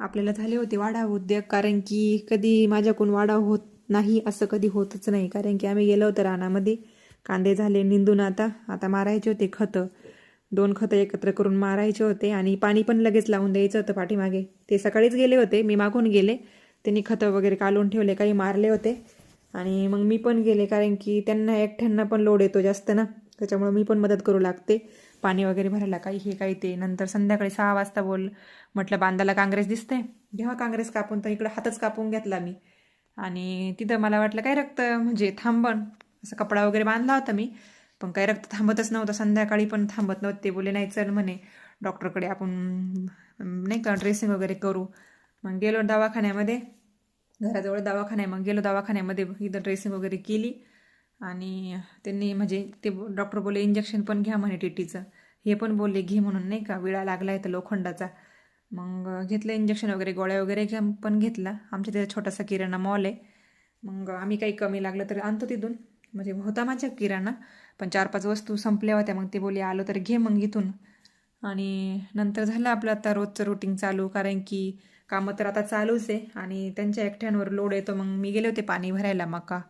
आपल्याला झाले होते वाढाव उद्योग. कारण की कधी माझ्याकडून वाढाव होत नाही असं कधी होतच नाही. कारण की आम्ही गेलो होतो रानामध्ये. कांदे झाले निंदून आता आता मारायचे होते खतं. दोन खतं एकत्र करून मारायचे होते आणि पाणी पण लगेच लावून द्यायचं होतं पाठीमागे. ते सकाळीच गेले होते मी मागून गेले. त्यांनी खतं वगैरे काढून ठेवले काही मारले होते. आणि मग मी पण गेले कारण की त्यांना एकट्यांना पण लोड येतो जास्त ना. त्याच्यामुळं मी पण मदत करू लागते. पाणी वगैरे भरायला काही हे काही ते. नंतर संध्याकाळी सहा वाजता बोल. म्हटलं बांधाला काँग्रेस दिसते जेव्हा काँग्रेस कापून. तर इकडं हातच कापून घेतला मी. आणि तिथं मला वाटलं काय रक्त म्हणजे थांबण. असं कपडा वगैरे बांधला होता मी. पण काही रक्त थांबतच नव्हतं. संध्याकाळी पण थांबत नव्हते. ते बोले नाही चल म्हणे. डॉक्टरकडे आपण नाही का ड्रेसिंग वगैरे करू. मग गेलो दवाखान्यामध्ये. घराजवळ दवाखाना आहे मग गेलो दवाखान्यामध्ये. इथं ड्रेसिंग वगैरे केली. आणि त्यांनी म्हणजे ते डॉक्टर बोलले इंजेक्शन पण घ्या म्हणे टीटीचं. हे पण बोलले घे म्हणून नाही का विळा लागला आहे तर लोखंडाचा. मग घेतलं इंजेक्शन वगैरे गोळ्या वगैरे घ्या पण घेतला. आमच्या तिथे छोटासा किराणा मॉल आहे. मग आम्ही काही कमी लागलं तर आणतो तिथून. म्हणजे होता माझ्या किराणा पण चार पाच वस्तू संपल्या होत्या. मग ते बोलले आलो तर घे मग इथून. आणि नंतर झालं आपलं आता रोजचं रुटीन चालू. कारण की कामं तर आता चालूच आहे आणि त्यांच्या एकट्यांवर लोड येतो. मग मी गेले होते पाणी भरायला मका.